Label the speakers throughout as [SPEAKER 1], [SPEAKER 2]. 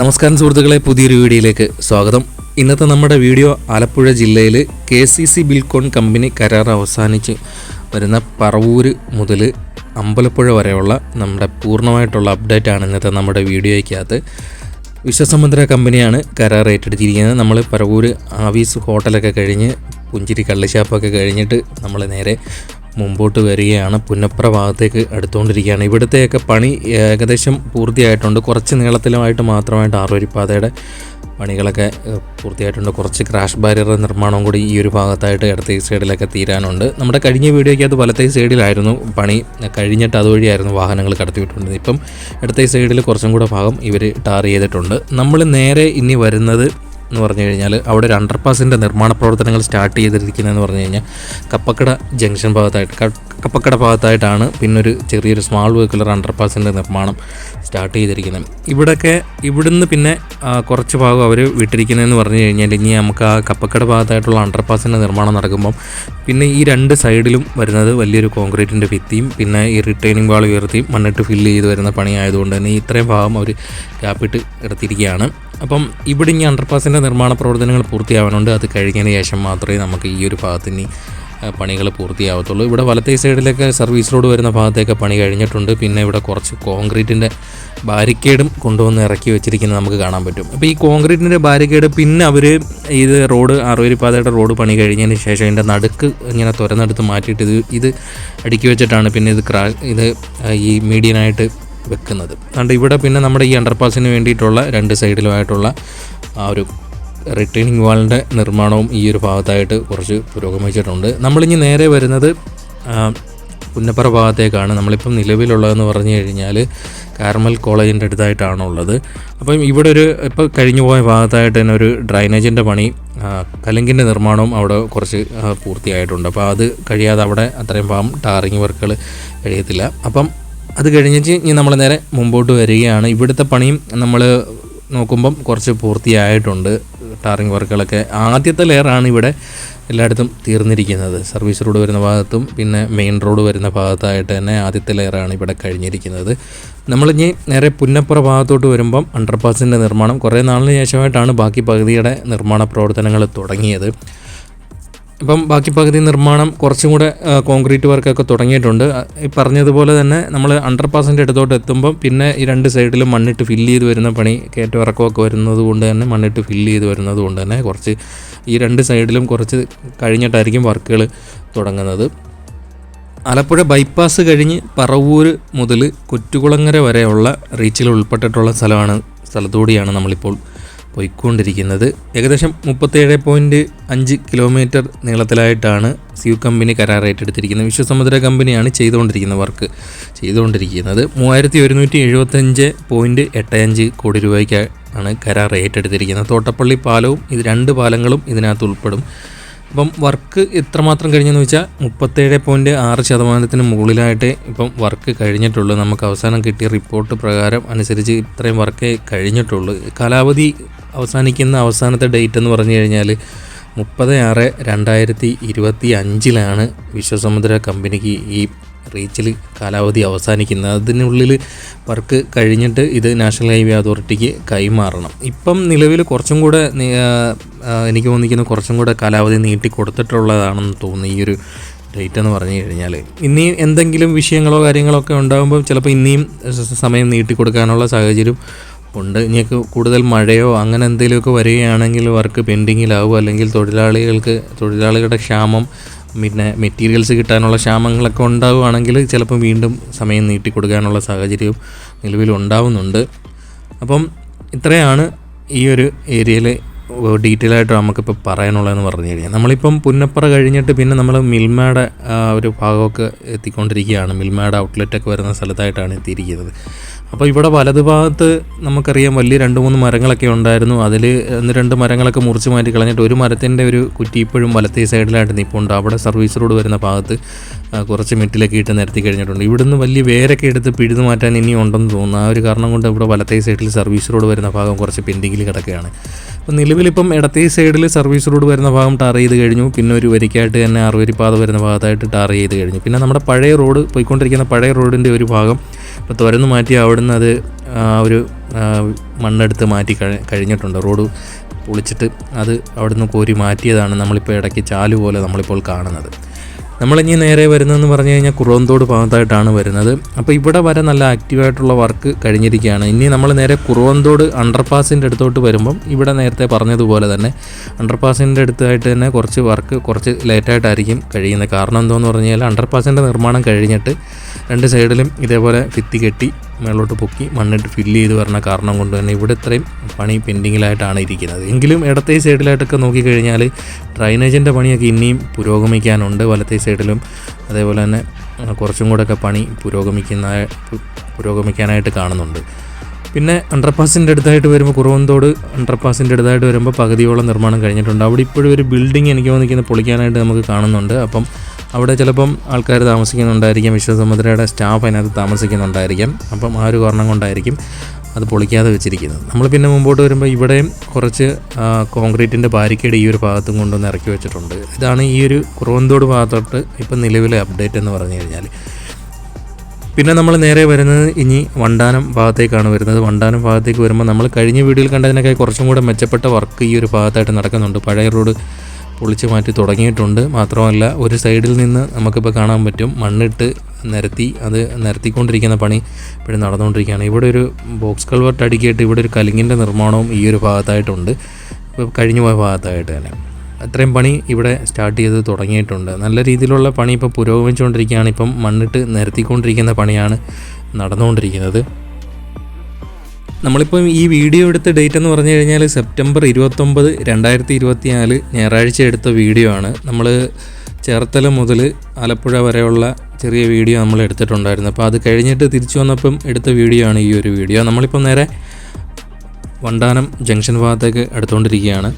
[SPEAKER 1] നമസ്കാരം സുഹൃത്തുക്കളെ പുതിയൊരു വീഡിയോയിലേക്ക് സ്വാഗതം. ഇന്നത്തെ നമ്മുടെ വീഡിയോ ആലപ്പുഴ ജില്ലയിൽ K C C Buildcon company കരാർ അവസാനിച്ച് വരുന്ന പറവൂര് മുതൽ അമ്പലപ്പുഴ വരെയുള്ള നമ്മുടെ പൂർണമായിട്ടുള്ള അപ്ഡേറ്റ് ആണ് ഇന്നത്തെ നമ്മുടെ വീഡിയോയ്ക്കകത്ത്. വിശ്വസമുദ്ര കമ്പനിയാണ് കരാർ ഏറ്റെടുത്തിരിക്കുന്നത്. നമ്മൾ പറവൂര് ആവീസ് ഹോട്ടലൊക്കെ കഴിഞ്ഞ് പുഞ്ചിരി കള്ളിഷാപ്പൊക്കെ കഴിഞ്ഞിട്ട് നമ്മൾ നേരെ മുമ്പോട്ട് വരികയാണ്. പുന്നപ്ര ഭാഗത്തേക്ക് അടുത്തുകൊണ്ടിരിക്കുകയാണ്. ഇവിടുത്തെയൊക്കെ പണി ഏകദേശം പൂർത്തിയായിട്ടുണ്ട്. കുറച്ച് നീളത്തിലുമായിട്ട് മാത്രമായിട്ട് ആറുവരിപ്പാതയുടെ പണികളൊക്കെ പൂർത്തിയായിട്ടുണ്ട്. കുറച്ച് ക്രാഷ് ബാരിയർ നിർമ്മാണവും കൂടി ഈ ഒരു ഭാഗത്തായിട്ട് ഇടത്തെ സൈഡിലൊക്കെ തീരാനുണ്ട്. നമ്മുടെ കഴിഞ്ഞ വീഡിയോയ്ക്ക് അത് വലത്തെ സൈഡിലായിരുന്നു പണി. കഴിഞ്ഞിട്ട് അതുവഴിയായിരുന്നു വാഹനങ്ങൾ കടത്തിവിട്ടുണ്ട് ഇപ്പം ഇടത്തെ സൈഡിൽ കുറച്ചും കൂടെ ഭാഗം ഇവർ ടാർ ചെയ്തിട്ടുണ്ട്. നമ്മൾ നേരെ ഇനി വരുന്നത് എന്ന് പറഞ്ഞു കഴിഞ്ഞാൽ അവിടെ ഒരു അണ്ടർപാസിന്റെ നിർമ്മാണ പ്രവർത്തനങ്ങൾ സ്റ്റാർട്ട് ചെയ്തിരിക്കുന്നതെന്ന് പറഞ്ഞു കഴിഞ്ഞാൽ കപ്പക്കട ജംഗ്ഷൻ ഭാഗത്തായിട്ട് കപ്പക്കട ഭാഗത്തായിട്ടാണ് പിന്നൊരു ചെറിയൊരു സ്മാൾ വെഹിക്കുലർ അണ്ടർപാസിന്റെ നിർമ്മാണം സ്റ്റാർട്ട് ചെയ്തിരിക്കുന്നത്. ഇവിടെയൊക്കെ ഇവിടുന്ന് പിന്നെ കുറച്ച് ഭാഗം അവർ വിട്ടിരിക്കുന്നതെന്ന് പറഞ്ഞു കഴിഞ്ഞാൽ ഇനി നമുക്ക് ആ കപ്പക്കട ഭാഗത്തായിട്ടുള്ള അണ്ടർപാസിന്റെ നിർമ്മാണം നടക്കുമ്പം പിന്നെ ഈ രണ്ട് സൈഡിലും വരുന്നത് വലിയൊരു കോൺക്രീറ്റിന്റെ ഭിത്തിയും പിന്നെ ഈ റിട്ടേണിംഗ് വാൾ ഉയർത്തി മണ്ണിട്ട് ഫില്ല് ചെയ്ത് വരുന്ന പണിയായതുകൊണ്ട് തന്നെ ഇത്രയും ഭാഗം അവർ ക്യാപ്പിട്ട് എടുത്തിരിക്കുകയാണ്. അപ്പം ഇവിടെ ഇനി അണ്ടർപാസിന്റെ നിർമ്മാണ പ്രവർത്തനങ്ങൾ പൂർത്തിയാവാനുണ്ട്. അത് കഴിഞ്ഞതിന് ശേഷം മാത്രമേ നമുക്ക് ഈ ഒരു ഭാഗത്തിന് പണികൾ പൂർത്തിയാവത്തുള്ളൂ. ഇവിടെ വലത്തേ സൈഡിലൊക്കെ സർവീസ് റോഡ് വരുന്ന ഭാഗത്തേക്ക് പണി കഴിഞ്ഞിട്ടുണ്ട്. പിന്നെ ഇവിടെ കുറച്ച് കോൺക്രീറ്റിന്റെ ബാരിക്കേഡും കൊണ്ടുവന്ന് ഇറക്കി വെച്ചിരിക്കുന്നത് നമുക്ക് കാണാൻ പറ്റും. അപ്പോൾ ഈ കോൺക്രീറ്റിന്റെ ബാരിക്കേഡ് പിന്നെ അവർ ഇത് റോഡ് ആറുവരിപ്പാതയുടെ റോഡ് പണി കഴിഞ്ഞതിന് ശേഷം ഇതിന്റെ നടുക്ക് ഇങ്ങനെ തുരന്നെടുത്ത് മാറ്റിയിട്ട് ഇത് ഇത് അടുക്കി വെച്ചിട്ടാണ് പിന്നെ ഇത് ക്രാ ഇത് ഈ മീഡിയനായിട്ട് വെക്കുന്നത്. അതുകൊണ്ട് ഇവിടെ പിന്നെ നമ്മുടെ ഈ അണ്ടർപാസിന് വേണ്ടിയിട്ടുള്ള രണ്ട് സൈഡിലുമായിട്ടുള്ള ആ ഒരു റിട്ടേണിംഗ് വാളിന്റെ നിർമ്മാണവും ഈ ഒരു ഭാഗത്തായിട്ട് കുറച്ച് പുരോഗമിച്ചിട്ടുണ്ട്. നമ്മളിനി നേരെ വരുന്നത് പുന്നപ്പുറ ഭാഗത്തേക്കാണ്. നമ്മളിപ്പം നിലവിലുള്ളതെന്ന് പറഞ്ഞു കഴിഞ്ഞാൽ കാർമൽ കോളേജിന്റെ അടുത്തായിട്ടാണ് ഉള്ളത് അപ്പം ഇവിടെ ഒരു ഇപ്പോൾ കഴിഞ്ഞു പോയ ഭാഗത്തായിട്ട് തന്നെ ഒരു ഡ്രൈനേജിന്റെ പണി കലങ്കിന്റെ നിർമ്മാണവും അവിടെ കുറച്ച് പൂർത്തിയായിട്ടുണ്ട്. അപ്പോൾ അത് കഴിയാതെ അവിടെ അത്രയും ഭാഗം ടാറിങ് വർക്കുകൾ കഴിയത്തില്ല. അപ്പം അത് കഴിഞ്ഞിട്ട് ഇനി നമ്മൾ നേരെ മുമ്പോട്ട് വരികയാണ്. ഇവിടുത്തെ പണിയും നമ്മൾ നോക്കുമ്പം കുറച്ച് പൂർത്തിയായിട്ടുണ്ട്. ടാറിങ് വർക്കുകളൊക്കെ. ആദ്യത്തെ ലെയറാണ് ഇവിടെ എല്ലായിടത്തും തീർന്നിരിക്കുന്നത്. സർവീസ് റോഡ് വരുന്ന ഭാഗത്തും പിന്നെ മെയിൻ റോഡ് വരുന്ന ഭാഗത്തായിട്ട് തന്നെ ആദ്യത്തെ ലെയറാണ് ഇവിടെ കഴിഞ്ഞിരിക്കുന്നത്. നമ്മളിനി നേരെ പുന്നപ്പുറ ഭാഗത്തോട്ട് വരുമ്പം അണ്ടർപാസിന്റെ നിർമ്മാണം. കുറേ നാളിന് ശേഷമായിട്ടാണ് ബാക്കി പകുതിയുടെ നിർമ്മാണ പ്രവർത്തനങ്ങൾ തുടങ്ങിയത്. ഇപ്പം ബാക്കി പകുതി നിർമ്മാണം കുറച്ചും കൂടെ കോൺക്രീറ്റ് വർക്കൊക്കെ തുടങ്ങിയിട്ടുണ്ട്. ഈ പറഞ്ഞതുപോലെ തന്നെ നമ്മൾ അണ്ടർ പാസിന്റെ അടുത്തോട്ട് എത്തുമ്പം പിന്നെ ഈ രണ്ട് സൈഡിലും മണ്ണിട്ട് ഫില്ല് ചെയ്ത് വരുന്ന പണി കയറ്റം ഇറക്കമൊക്കെ വരുന്നത് കൊണ്ട് തന്നെ മണ്ണിട്ട് ഫില്ല് ചെയ്ത് വരുന്നത് കൊണ്ട് തന്നെ കുറച്ച് ഈ രണ്ട് സൈഡിലും കുറച്ച് കഴിഞ്ഞിട്ടായിരിക്കും വർക്കുകൾ തുടങ്ങുന്നത്. ആലപ്പുഴ ബൈപ്പാസ് കഴിഞ്ഞ് പറവൂര് മുതൽ കൊറ്റുകുളങ്ങര വരെയുള്ള റീച്ചിൽ ഉൾപ്പെട്ടിട്ടുള്ള സ്ഥലമാണ് സ്ഥലത്തൂടിയാണ് നമ്മളിപ്പോൾ പോയിക്കൊണ്ടിരിക്കുന്നത്. ഏകദേശം മുപ്പത്തേഴ് പോയിന്റ് അഞ്ച് കിലോമീറ്റർ നീളത്തിലായിട്ടാണ് സ്യൂ കമ്പനി കരാർ ഏറ്റെടുത്തിരിക്കുന്നത്. വിശ്വസമുദ്ര കമ്പനിയാണ് ചെയ്തുകൊണ്ടിരിക്കുന്ന വർക്ക്. ചെയ്തുകൊണ്ടിരിക്കുന്നത് മൂവായിരത്തി ഒരുന്നൂറ്റി എഴുപത്തഞ്ച് പോയിന്റ് എട്ട് അഞ്ച് കോടി രൂപയ്ക്ക് ആണ് കരാർ ഏറ്റെടുത്തിരിക്കുന്നത്. തോട്ടപ്പള്ളി പാലവും ഇത് രണ്ട് പാലങ്ങളും ഇതിനകത്ത് ഉൾപ്പെടും. അപ്പം വർക്ക് എത്രമാത്രം കഴിഞ്ഞെന്ന് വെച്ചാൽ മുപ്പത്തേഴ് പോയിന്റ് ആറ് ശതമാനത്തിന് മുകളിലായിട്ട് ഇപ്പം വർക്ക് കഴിഞ്ഞിട്ടുള്ളൂ. നമുക്ക് അവസാനം കിട്ടിയ റിപ്പോർട്ട് പ്രകാരം അനുസരിച്ച് ഇത്രയും വർക്കേ കഴിഞ്ഞിട്ടുള്ളൂ. കാലാവധി അവസാനിക്കുന്ന അവസാനത്തെ ഡേറ്റ് എന്ന് പറഞ്ഞു കഴിഞ്ഞാൽ മുപ്പത് ആറ് രണ്ടായിരത്തി ഇരുപത്തി അഞ്ചിലാണ് വിശ്വസമുദ്ര കമ്പനിക്ക് ഈ റീച്ചിൽ കാലാവധി അവസാനിക്കുന്നത്. അതിനുള്ളിൽ വർക്ക് കഴിഞ്ഞിട്ട് ഇത് നാഷണൽ ഹൈവേ അതോറിറ്റിക്ക് കൈമാറണം. ഇപ്പം നിലവിൽ കുറച്ചും കൂടെ എനിക്ക് തോന്നിക്കുന്ന കുറച്ചും കൂടെ കാലാവധി നീട്ടി കൊടുത്തിട്ടുള്ളതാണെന്ന് തോന്നുന്നു ഈ ഒരു ഡേറ്റ് എന്ന് പറഞ്ഞു കഴിഞ്ഞാൽ ഇനി എന്തെങ്കിലും വിഷയങ്ങളോ കാര്യങ്ങളോ ഒക്കെ ഉണ്ടാകുമ്പോൾ ചിലപ്പോൾ ഇനിയും സമയം നീട്ടി കൊടുക്കാനുള്ള സാഹചര്യം ഉണ്ട്. ഇനിയൊക്കെ കൂടുതൽ മഴയോ അങ്ങനെ എന്തെങ്കിലുമൊക്കെ വരികയാണെങ്കിൽ വർക്ക് പെൻഡിങ്ങിലാവും അല്ലെങ്കിൽ തൊഴിലാളികൾക്ക് തൊഴിലാളികളുടെ ക്ഷാമം പിന്നെ മെറ്റീരിയൽസ് കിട്ടാനുള്ള ക്ഷാമങ്ങളൊക്കെ ഉണ്ടാവുകയാണെങ്കിൽ ചിലപ്പോൾ വീണ്ടും സമയം നീട്ടി കൊടുക്കാനുള്ള സാഹചര്യവും നിലവിൽ ഉണ്ടാവുന്നുണ്ട്. അപ്പം ഇത്രയാണ് ഈ ഒരു ഏരിയയിൽ ഡീറ്റെയിൽ ആയിട്ട് നമുക്കിപ്പോൾ പറയാനുള്ളതെന്ന് പറഞ്ഞു കഴിഞ്ഞാൽ. നമ്മളിപ്പം പുന്നപ്പുറ കഴിഞ്ഞിട്ട് പിന്നെ നമ്മൾ മിൽമയുടെ ഒരു ഭാഗമൊക്കെ എത്തിക്കൊണ്ടിരിക്കുകയാണ്. മിൽമയുടെ ഔട്ട്ലെറ്റൊക്കെ വരുന്ന സ്ഥലത്തായിട്ടാണ് എത്തിയിരിക്കുന്നത്. അപ്പോൾ ഇവിടെ വലതുഭാഗത്ത് നമുക്കറിയാം വലിയ രണ്ട് മൂന്ന് മരങ്ങളൊക്കെ ഉണ്ടായിരുന്നു. അതിൽ ഒന്ന് രണ്ട് മരങ്ങളൊക്കെ മുറിച്ച് മാറ്റി കളഞ്ഞിട്ട് ഒരു മരത്തിന്റെ ഒരു കുറ്റി ഇപ്പോഴും വലത്തേ സൈഡിലായിട്ട് നിൽപ്പുണ്ട് അവിടെ സർവീസ് റോഡ് വരുന്ന ഭാഗത്ത് കുറച്ച് മെറ്റിലൊക്കെ ഇട്ട് നിരത്തി കഴിഞ്ഞിട്ടുണ്ട്. ഇവിടുന്ന് വലിയ വേരൊക്കെ എടുത്ത് പിഴുതു മാറ്റാൻ ഇനി ഉണ്ടെന്ന് തോന്നുന്നു. ആ ഒരു കാരണം കൊണ്ട് ഇവിടെ വലത്തേ സൈഡിൽ സർവീസ് റോഡ് വരുന്ന ഭാഗം കുറച്ച് പെൻഡിങ്ങിൽ കിടക്കുകയാണ്. അപ്പോൾ നിലവിലിപ്പം ഇടത്തേ സൈഡിൽ സർവീസ് റോഡ് വരുന്ന ഭാഗം ടാർ ചെയ്ത് കഴിഞ്ഞു. പിന്നെ ഒരു വരിക്കായിട്ട് തന്നെ അറുവരിപ്പാത വരുന്ന ഭാഗത്തായിട്ട് ടാർ ചെയ്ത് കഴിഞ്ഞു. പിന്നെ നമ്മുടെ പഴയ റോഡ് പോയിക്കൊണ്ടിരിക്കുന്ന പഴയ റോഡിന്റെ ഒരു ഭാഗം ഇപ്പോൾ തുരന്ന് മാറ്റി അവിടുന്ന് അത് ഒരു മണ്ണെടുത്ത് മാറ്റി കഴി- കഴിഞ്ഞിട്ടുണ്ട്. റോഡ് പൊളിച്ചിട്ട് അത് അവിടുന്ന് കോരി മാറ്റിയതാണ് നമ്മളിപ്പോൾ ഇടയ്ക്ക് ചാൽ പോലെ നമ്മളിപ്പോൾ കാണുന്നത്. നമ്മളിനി നേരെ വരുന്നതെന്ന് പറഞ്ഞു കഴിഞ്ഞാൽ കുറവന്തോട് ഭാഗത്തായിട്ടാണ് വരുന്നത്. അപ്പോൾ ഇവിടെ വരെ നല്ല ആക്റ്റീവായിട്ടുള്ള വർക്ക് കഴിഞ്ഞിരിക്കുകയാണ്. ഇനി നമ്മൾ നേരെ കുറവന്തോട് അണ്ടർപാസിന്റെ അടുത്തോട്ട് വരുമ്പം ഇവിടെ നേരത്തെ പറഞ്ഞതുപോലെ തന്നെ അണ്ടർപാസിന്റെ അടുത്തായിട്ട് തന്നെ കുറച്ച് വർക്ക് കുറച്ച് ലേറ്റായിട്ടായിരിക്കും കഴിയുന്നത്. കാരണം എന്തോന്ന് പറഞ്ഞു കഴിഞ്ഞാൽ അണ്ടർപാസിന്റെ നിർമ്മാണം കഴിഞ്ഞിട്ട് രണ്ട് സൈഡിലും ഇതേപോലെ ഭിത്തി കെട്ടി മേളോട്ട് പൊക്കി മണ്ണിട്ട് ഫില്ല് ചെയ്ത് വരുന്ന കാരണം കൊണ്ട് തന്നെ ഇവിടെ ഇത്രയും പണി പെൻഡിങ്ങിലായിട്ടാണ് ഇരിക്കുന്നത്. എങ്കിലും ഇടത്തെ സൈഡിലായിട്ടൊക്കെ നോക്കിക്കഴിഞ്ഞാൽ ഡ്രൈനേജിന്റെ പണിയൊക്കെ ഇനിയും പുരോഗമിക്കാനുണ്ട്. വലത്തെ സൈഡിലും അതേപോലെ തന്നെ കുറച്ചും കൂടെയൊക്കെ പണി പുരോഗമിക്കുന്ന പുരോഗമിക്കാനായിട്ട് കാണുന്നുണ്ട്. പിന്നെ അണ്ടർപാസിന്റെ അടുത്തായിട്ട് വരുമ്പോൾ കുറവന്തോട് അണ്ടർപാസിന്റെ അടുത്തായിട്ട് വരുമ്പോൾ പകുതിയോളം നിർമ്മാണം കഴിഞ്ഞിട്ടുണ്ട്. അവിടെ ഇപ്പോഴും ഒരു ബിൽഡിംഗ് എനിക്ക് തോന്നിക്കുന്നത് പൊളിക്കാനായിട്ട് നമുക്ക് കാണുന്നുണ്ട്. അപ്പം അവിടെ ചിലപ്പം ആൾക്കാർ താമസിക്കുന്നുണ്ടായിരിക്കും വിശ്വസമുദ്രയുടെ സ്റ്റാഫ് അതിനകത്ത് താമസിക്കുന്നുണ്ടായിരിക്കും. അപ്പം ആ ഒരു കാരണം കൊണ്ടായിരിക്കും അത് പൊളിക്കാതെ വെച്ചിരിക്കുന്നത്. നമ്മൾ പിന്നെ മുമ്പോട്ട് വരുമ്പോൾ ഇവിടെയും കുറച്ച് കോൺക്രീറ്റിന്റെ ബാരിക്കേഡ് ഈ ഒരു ഭാഗത്തും കൊണ്ടുവന്ന് ഇറക്കി വെച്ചിട്ടുണ്ട്. ഇതാണ് ഈ ഒരു കുറവന്തോട് ഭാഗത്തോട്ട് ഇപ്പം നിലവിലെ അപ്ഡേറ്റ് എന്ന് പറഞ്ഞു കഴിഞ്ഞാൽ. പിന്നെ നമ്മൾ നേരെ വരുന്നത് ഇനി വണ്ടാനം ഭാഗത്തേക്കാണ് വരുന്നത്. വണ്ടാനം ഭാഗത്തേക്ക് വരുമ്പോൾ നമ്മൾ കഴിഞ്ഞ വീഡിയോയിൽ കണ്ടതിനൊക്കെ കുറച്ചും കൂടെ മെച്ചപ്പെട്ട വർക്ക് ഈ ഒരു ഭാഗത്തായിട്ട് നടക്കുന്നുണ്ട്. പഴയ റോഡ് പൊളിച്ച് മാറ്റി തുടങ്ങിയിട്ടുണ്ട്. മാത്രമല്ല ഒരു സൈഡിൽ നിന്ന് നമുക്കിപ്പോൾ കാണാൻ പറ്റും മണ്ണിട്ട് നിരത്തി അത് നിരത്തിക്കൊണ്ടിരിക്കുന്ന പണി ഇപ്പോഴും നടന്നുകൊണ്ടിരിക്കുകയാണ്. ഇവിടെ ഒരു ബോക്സ് കൾവർട്ട് അടുക്കിയിട്ട് ഇവിടെ ഒരു കലിങ്ങിന്റെ നിർമ്മാണവും ഈ ഒരു ഭാഗത്തായിട്ടുണ്ട്. കഴിഞ്ഞു പോയ ഭാഗത്തായിട്ട് തന്നെ. അത്രയും പണി ഇവിടെ സ്റ്റാർട്ട് ചെയ്ത് തുടങ്ങിയിട്ടുണ്ട്. നല്ല രീതിയിലുള്ള പണി ഇപ്പോൾ പുരോഗമിച്ചുകൊണ്ടിരിക്കുകയാണ്. ഇപ്പം മണ്ണിട്ട് നിരത്തിക്കൊണ്ടിരിക്കുന്ന പണിയാണ് നടന്നുകൊണ്ടിരിക്കുന്നത്. നമ്മളിപ്പം ഈ വീഡിയോ എടുത്ത ഡേറ്റ് എന്ന് പറഞ്ഞു കഴിഞ്ഞാൽ സെപ്റ്റംബർ ഇരുപത്തൊമ്പത് രണ്ടായിരത്തി ഇരുപത്തി നാല് ഞായറാഴ്ച എടുത്ത വീഡിയോ ആണ്. നമ്മൾ ചേർത്തല മുതൽ ആലപ്പുഴ വരെയുള്ള ചെറിയ വീഡിയോ നമ്മൾ എടുത്തിട്ടുണ്ടായിരുന്നു. അപ്പോൾ അത് കഴിഞ്ഞിട്ട് തിരിച്ചു വന്നപ്പം എടുത്ത വീഡിയോ ആണ് ഈ ഒരു വീഡിയോ. നമ്മളിപ്പം നേരെ വണ്ടാനം ജംഗ്ഷൻ ഭാഗത്തേക്ക് എടുത്തുകൊണ്ടിരിക്കുകയാണ്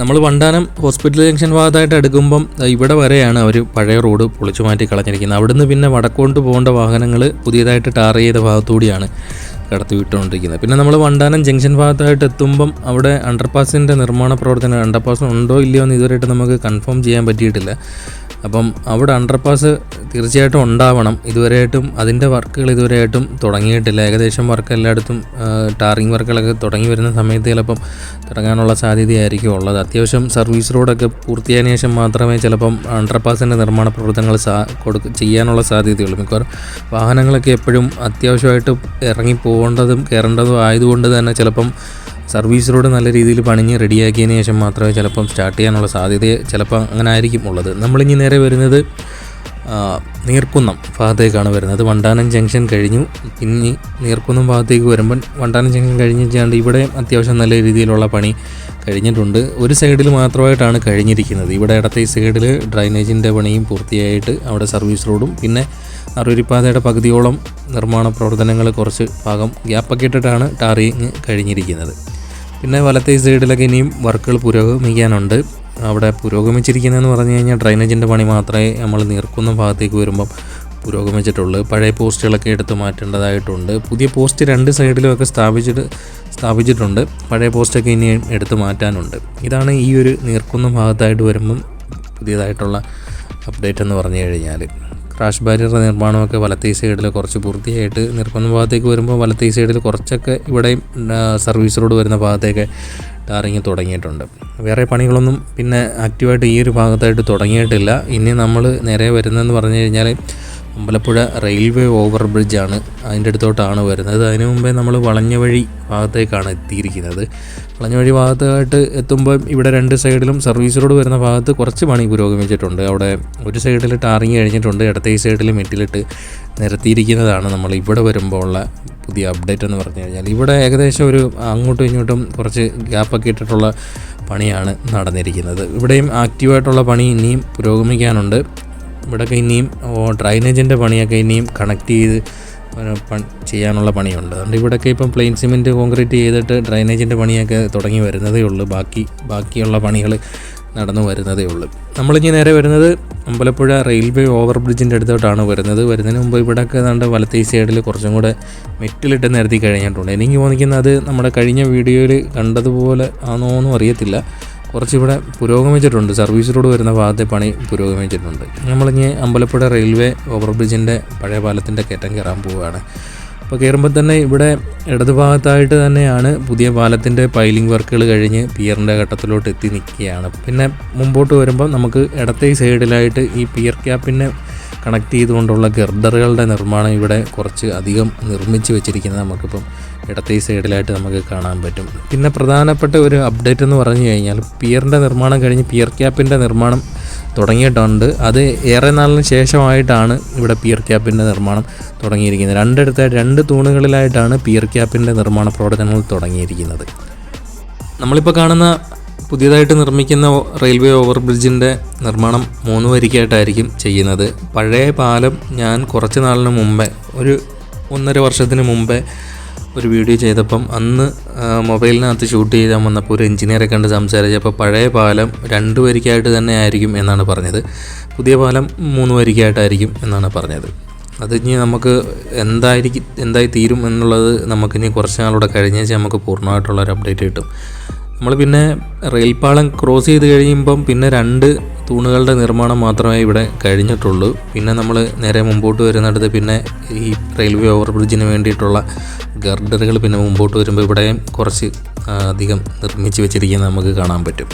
[SPEAKER 1] നമ്മൾ വണ്ടാനം ഹോസ്പിറ്റൽ ജംഗ്ഷൻ ഭാഗത്തായിട്ട് എടുക്കുമ്പം ഇവിടെ വരെയാണ് അവർ പഴയ റോഡ് പൊളിച്ചു മാറ്റി കളഞ്ഞിരിക്കുന്നത്. അവിടുന്ന് പിന്നെ വടക്കോട്ട് പോകേണ്ട വാഹനങ്ങൾ പുതിയതായിട്ട് ടാർ ചെയ്ത ഭാഗത്തുകൂടിയാണ് കടത്തി വിട്ടുകൊണ്ടിരിക്കുന്നത് പിന്നെ നമ്മൾ വണ്ടാനം ജംഗ്ഷൻ ഭാഗത്തായിട്ട് എത്തുമ്പം അവിടെ അണ്ടർപാസിന്റെ നിർമ്മാണ പ്രവർത്തനം അണ്ടർപാസ് ഉണ്ടോ ഇല്ലയോ എന്ന് ഇതുവരെയായിട്ട് നമുക്ക് കൺഫേം ചെയ്യാൻ പറ്റിയിട്ടില്ല. അപ്പം അവിടെ അണ്ടർപാസ് തീർച്ചയായിട്ടും ഉണ്ടാവണം. ഇതുവരെയായിട്ടും അതിന്റെ വർക്കുകൾ ഇതുവരെയായിട്ടും തുടങ്ങിയിട്ടില്ല. ഏകദേശം വർക്ക് എല്ലായിടത്തും ടാറിങ് വർക്കുകളൊക്കെ തുടങ്ങി വരുന്ന സമയത്ത് ചിലപ്പം തുടങ്ങാനുള്ള സാധ്യതയായിരിക്കും ഉള്ളത്. അത്യാവശ്യം സർവീസ് റോഡൊക്കെ പൂർത്തിയായതിനു ശേഷം മാത്രമേ ചിലപ്പം അണ്ടർപാസിന്റെ നിർമ്മാണ പ്രവർത്തനങ്ങൾ സാ കൊടുക്ക ചെയ്യാനുള്ള സാധ്യതയുള്ളൂ. മിക്കവാറും വാഹനങ്ങളൊക്കെ എപ്പോഴും അത്യാവശ്യമായിട്ട് ഇറങ്ങി പോകേണ്ടതും കയറേണ്ടതും ആയതുകൊണ്ട് തന്നെ ചിലപ്പം സർവീസ് റോഡ് നല്ല രീതിയിൽ പണിഞ്ഞ് റെഡിയാക്കിയതിന് ശേഷം മാത്രമേ ചിലപ്പം സ്റ്റാർട്ട് ചെയ്യാനുള്ള സാധ്യത ചിലപ്പോൾ അങ്ങനെ ആയിരിക്കും ഉള്ളത്. നമ്മളിനി നേരെ വരുന്നത് നീർക്കുന്നം ഭാഗത്തേക്കാണ് വരുന്നത്. വണ്ടാനം ജംഗ്ഷൻ കഴിഞ്ഞു. ഇനി നീർക്കുന്നം ഭാഗത്തേക്ക് വരുമ്പോൾ വണ്ടാനം ജംഗ്ഷൻ കഴിഞ്ഞിട്ടാണ്ട് ഇവിടെ അത്യാവശ്യം നല്ല രീതിയിലുള്ള പണി കഴിഞ്ഞിട്ടുണ്ട്. ഒരു സൈഡിൽ മാത്രമായിട്ടാണ് കഴിഞ്ഞിരിക്കുന്നത്. ഇവിടെ ഇടത്തെ ഈ സൈഡിൽ ഡ്രൈനേജിന്റെ പണിയും പൂർത്തിയായിട്ട് അവിടെ സർവീസ് റോഡും. പിന്നെ അറുപരിപ്പാതയുടെ പകുതിയോളം നിർമ്മാണ പ്രവർത്തനങ്ങൾ കുറച്ച് ഭാഗം ഗ്യാപ്പൊക്കെ ഇട്ടിട്ടാണ് ടാറിങ് കഴിഞ്ഞിരിക്കുന്നത്. പിന്നെ വലത്തെ സൈഡിലൊക്കെ ഇനിയും വർക്കുകൾ പുരോഗമിക്കാനുണ്ട്. അവിടെ പുരോഗമിച്ചിരിക്കുന്നതെന്ന് പറഞ്ഞു കഴിഞ്ഞാൽ ഡ്രൈനേജിന്റെ പണി മാത്രമേ നമ്മൾ നീർക്കുന്ന ഭാഗത്തേക്ക് വരുമ്പം പുരോഗമിച്ചിട്ടുള്ളൂ. പഴയ പോസ്റ്റുകളൊക്കെ എടുത്ത് മാറ്റേണ്ടതായിട്ടുണ്ട്. പുതിയ പോസ്റ്റ് രണ്ട് സൈഡിലുമൊക്കെ സ്ഥാപിച്ചിട്ട് സ്ഥാപിച്ചിട്ടുണ്ട്. പഴയ പോസ്റ്റൊക്കെ ഇനിയും എടുത്ത് മാറ്റാനുണ്ട്. ഇതാണ് ഈ ഒരു നീർക്കുന്ന ഭാഗത്തായിട്ട് വരുമ്പം പുതിയതായിട്ടുള്ള അപ്ഡേറ്റ് എന്ന് പറഞ്ഞു കഴിഞ്ഞാൽ ക്രാഷ് ബാരിയറുടെ നിർമ്മാണമൊക്കെ വലത്തേ സൈഡിൽ കുറച്ച് പൂർത്തിയായിട്ട് നിർക്കുന്ന ഭാഗത്തേക്ക് വരുമ്പോൾ വലത്തേ സൈഡിൽ കുറച്ചൊക്കെ ഇവിടെയും സർവീസ് റോഡ് വരുന്ന ഭാഗത്തേക്ക് ടാറിങ് തുടങ്ങിയിട്ടുണ്ട്. വേറെ പണികളൊന്നും പിന്നെ ആക്റ്റീവായിട്ട് ഈ ഒരു ഭാഗത്തായിട്ട് തുടങ്ങിയിട്ടില്ല. ഇനി നമ്മൾ നേരെ വരുന്നതെന്ന് പറഞ്ഞു കഴിഞ്ഞാൽ അമ്പലപ്പുഴ റെയിൽവേ ഓവർ ബ്രിഡ്ജാണ് അതിന്റെ അടുത്തോട്ടാണ് വരുന്നത്. അതിന് മുമ്പേ നമ്മൾ വളഞ്ഞ വഴി ഭാഗത്തേക്കാണ് എത്തിയിരിക്കുന്നത്. വളഞ്ഞ വഴി ഭാഗത്തായിട്ട് എത്തുമ്പോൾ ഇവിടെ രണ്ട് സൈഡിലും സർവീസ് റോഡ് വരുന്ന ഭാഗത്ത് കുറച്ച് പണി പുരോഗമിച്ചിട്ടുണ്ട്. അവിടെ ഒരു സൈഡിൽ ടാറിങ് കഴിഞ്ഞിട്ടുണ്ട് ഇടത്തെ ഈ സൈഡിൽ മെറ്റിലിട്ട് നിരത്തിയിരിക്കുന്നതാണ് നമ്മൾ ഇവിടെ വരുമ്പോൾ ഉള്ള പുതിയ അപ്ഡേറ്റ് എന്ന് പറഞ്ഞു കഴിഞ്ഞാൽ. ഇവിടെ ഏകദേശം ഒരു അങ്ങോട്ടും ഇങ്ങോട്ടും കുറച്ച് ഗ്യാപ്പൊക്കെ ഇട്ടിട്ടുള്ള പണിയാണ് നടന്നിരിക്കുന്നത്. ഇവിടെയും ആക്റ്റീവായിട്ടുള്ള പണി ഇനിയും പുരോഗമിക്കാനുണ്ട്. ഇവിടെയൊക്കെ ഇനിയും ഡ്രൈനേജിന്റെ പണിയൊക്കെ ഇനിയും കണക്ട് ചെയ്ത് ചെയ്യാനുള്ള പണിയുണ്ട്. അതുകൊണ്ട് ഇവിടെയൊക്കെ ഇപ്പം പ്ലെയിൻ സിമെന്റ് കോൺക്രീറ്റ് ചെയ്തിട്ട് ഡ്രൈനേജിന്റെ പണിയൊക്കെ തുടങ്ങി വരുന്നതേ ഉള്ളൂ. ബാക്കി ബാക്കിയുള്ള പണികൾ നടന്നു വരുന്നതേ ഉള്ളൂ. നമ്മളിനി നേരെ വരുന്നത് അമ്പലപ്പുഴ റെയിൽവേ ഓവർ ബ്രിഡ്ജിന്റെ അടുത്തോട്ടാണ് വരുന്നത്. വരുന്നതിന് മുമ്പ് ഇവിടെയൊക്കെ നമ്മുടെ വലത്തേ സൈഡിൽ കുറച്ചും കൂടെ മെറ്റിലിട്ട് നിരത്തി കഴിഞ്ഞിട്ടുണ്ട്. എനിക്ക് തോന്നിക്കുന്നത് അത് നമ്മുടെ കഴിഞ്ഞ വീഡിയോയിൽ കണ്ടതുപോലെ ആണോ എന്നും അറിയത്തില്ല. കുറച്ചിവിടെ പുരോഗമിച്ചിട്ടുണ്ട്. സർവീസ് റോഡ് വരുന്ന ഭാഗത്തെ പണി പുരോഗമിച്ചിട്ടുണ്ട്. നമ്മളിനി അമ്പലപ്പുഴ റെയിൽവേ ഓവർബ്രിഡ്ജിന്റെ പഴയ പാലത്തിന്റെ കയറ്റം കയറാൻ പോവുകയാണ്. അപ്പോൾ കയറുമ്പോൾ തന്നെ ഇവിടെ ഇടതുഭാഗത്തായിട്ട് തന്നെയാണ് പുതിയ പാലത്തിന്റെ പൈലിംഗ് വർക്കുകൾ കഴിഞ്ഞ് പിയറിന്റെ ഘട്ടത്തിലോട്ട് എത്തി നിൽക്കുകയാണ്. പിന്നെ മുമ്പോട്ട് വരുമ്പോൾ നമുക്ക് ഇടത്തെ സൈഡിലായിട്ട് ഈ പിയർ ക്യാപ്പിനെ കണക്ട് ചെയ്തുകൊണ്ടുള്ള ഗർഡറുകളുടെ നിർമ്മാണം ഇവിടെ കുറച്ച് അധികം നിർമ്മിച്ച് വെച്ചിരിക്കുന്നത് നമുക്കിപ്പം ഇടത്തെ സൈഡിലായിട്ട് നമുക്ക് കാണാൻ പറ്റും. പിന്നെ പ്രധാനപ്പെട്ട ഒരു അപ്ഡേറ്റ് എന്ന് പറഞ്ഞു കഴിഞ്ഞാൽ പിയറിന്റെ നിർമ്മാണം കഴിഞ്ഞ് പിയർ ക്യാപ്പിന്റെ നിർമ്മാണം തുടങ്ങിയിട്ടുണ്ട്. അത് ഏറെ നാളിന് ശേഷമായിട്ടാണ് ഇവിടെ പിയർ ക്യാപ്പിന്റെ നിർമ്മാണം തുടങ്ങിയിരിക്കുന്നത്. രണ്ടിടത്തായിട്ട് രണ്ട് തൂണുകളിലായിട്ടാണ് പിയർ ക്യാപ്പിന്റെ നിർമ്മാണ പ്രവർത്തനങ്ങൾ തുടങ്ങിയിരിക്കുന്നത്. നമ്മളിപ്പോൾ കാണുന്ന പുതിയതായിട്ട് നിർമ്മിക്കുന്ന റെയിൽവേ ഓവർ ബ്രിഡ്ജിന്റെ നിർമ്മാണം മൂന്ന് വരിക്കായിട്ടായിരിക്കും ചെയ്യുന്നത്. പഴയ പാലം ഞാൻ കുറച്ച് നാളിന് മുമ്പേ ഒരു ഒന്നര വർഷത്തിന് മുമ്പേ ഒരു വീഡിയോ ചെയ്തപ്പം അന്ന് മൊബൈലിനകത്ത് ഷൂട്ട് ചെയ്താൽ വന്നപ്പോൾ ഒരു എഞ്ചിനീയറെ കണ്ട് സംസാരിച്ചപ്പോൾ പഴയ പാലം രണ്ട് വരിക്കായിട്ട് തന്നെ ആയിരിക്കും എന്നാണ് പറഞ്ഞത്. പുതിയ പാലം മൂന്ന് വരിക്കായിട്ടായിരിക്കും എന്നാണ് പറഞ്ഞത്. അത് ഇനി നമുക്ക് എന്തായിരിക്കും എന്തായി തീരും എന്നുള്ളത് നമുക്കിനി കുറച്ച് നാളൂടെ കഴിഞ്ഞേച്ച് നമുക്ക് പൂർണമായിട്ടുള്ള ഒരു അപ്ഡേറ്റ് കിട്ടും. നമ്മൾ പിന്നെ റെയിൽപാളം ക്രോസ് ചെയ്ത് കഴിയുമ്പം പിന്നെ രണ്ട് തൂണുകളുടെ നിർമ്മാണം മാത്രമേ ഇവിടെ കഴിഞ്ഞിട്ടുള്ളൂ. പിന്നെ നമ്മൾ നേരെ മുമ്പോട്ട് വരുന്നിടത്ത് പിന്നെ ഈ റെയിൽവേ ഓവർ ബ്രിഡ്ജിന് വേണ്ടിയിട്ടുള്ള ഗർഡറുകൾ പിന്നെ മുമ്പോട്ട് വരുമ്പോൾ ഇവിടെയും കുറച്ച് അധികം നിർമ്മിച്ച് വെച്ചിരിക്കുന്നത് നമുക്ക് കാണാൻ പറ്റും.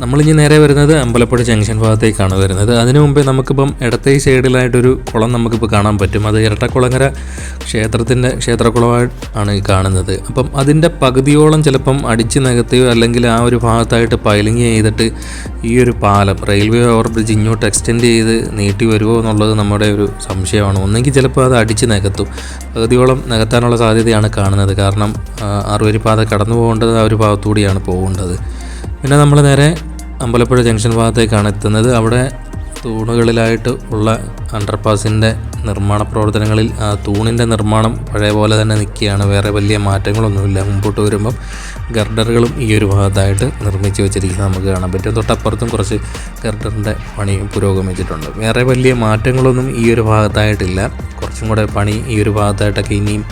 [SPEAKER 1] നമ്മളിനി നേരെ വരുന്നത് അമ്പലപ്പുഴ ജംഗ്ഷൻ ഭാഗത്തേക്കാണ് വരുന്നത്. അതിനു മുമ്പേ നമുക്കിപ്പം ഇടത്തെ സൈഡിലായിട്ടൊരു കുളം നമുക്കിപ്പോൾ കാണാൻ പറ്റും. അത് ഇരട്ടക്കുളങ്ങര ക്ഷേത്രത്തിന്റെ ആണ് ഈ കാണുന്നത്. അപ്പം അതിന്റെ പകുതിയോളം ചിലപ്പം അടിച്ച് നികത്തിയോ അല്ലെങ്കിൽ ആ ഒരു ഭാഗത്തായിട്ട് പൈലിങ് ചെയ്തിട്ട് ഈ ഒരു പാലം റെയിൽവേ ഓവർ ബ്രിഡ്ജ് ഇങ്ങോട്ട് എക്സ്റ്റെൻഡ് ചെയ്ത് നീട്ടി വരുമോ എന്നുള്ളത് നമ്മുടെ ഒരു സംശയമാണ്. ഒന്നെങ്കിൽ ചിലപ്പോൾ അത് അടിച്ച് നികത്തും. പകുതിയോളം നികത്താനുള്ള സാധ്യതയാണ് കാണുന്നത്. കാരണം ആറുവരി ആറുവരിപ്പാത കടന്നു പോകേണ്ടത് ആ ഒരു ഭാഗത്തുകൂടിയാണ് പോകേണ്ടത്. പിന്നെ നമ്മൾ നേരെ അമ്പലപ്പുഴ ജംഗ്ഷൻ ഭാഗത്തേക്കാണ് എത്തുന്നത്. അവിടെ തൂണുകളിലായിട്ട് ഉള്ള അണ്ടർപാസിന്റെ നിർമ്മാണ പ്രവർത്തനങ്ങളിൽ ആ തൂണിന്റെ നിർമ്മാണം പഴയ പോലെ തന്നെ നിൽക്കുകയാണ്. വേറെ വലിയ മാറ്റങ്ങളൊന്നുമില്ല. മുമ്പോട്ട് വരുമ്പം ഗർഡറുകളും ഈ ഒരു ഭാഗത്തായിട്ട് നിർമ്മിച്ച് വെച്ചിരിക്കുന്നത് നമുക്ക് കാണാൻ പറ്റും. തൊട്ടപ്പുറത്തും കുറച്ച് ഗർഡറിന്റെ പണിയും പുരോഗമിച്ചിട്ടുണ്ട്. വേറെ വലിയ മാറ്റങ്ങളൊന്നും ഈ ഒരു ഭാഗത്തായിട്ടില്ല. കുറച്ചും കൂടെ പണി ഈ ഒരു ഭാഗത്തായിട്ടൊക്കെ ഇനിയും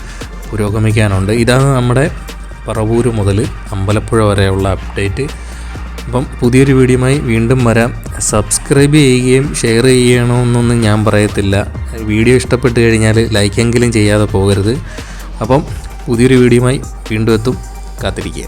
[SPEAKER 1] പുരോഗമിക്കാനുണ്ട്. ഇതാണ് നമ്മുടെ പറവൂര് മുതൽ അമ്പലപ്പുഴ വരെയുള്ള അപ്ഡേറ്റ്. അപ്പം പുതിയൊരു വീഡിയോയുമായി വീണ്ടും വരാം. സബ്സ്ക്രൈബ് ചെയ്യുകയും ഷെയർ ചെയ്യണമെന്നൊന്നും ഞാൻ പറയത്തില്ല. വീഡിയോ ഇഷ്ടപ്പെട്ട് കഴിഞ്ഞാൽ ലൈക്കെങ്കിലും ചെയ്യാതെ പോകരുത്. അപ്പം പുതിയൊരു വീഡിയോയുമായി വീണ്ടും എത്തും. കാത്തിരിക്കുക.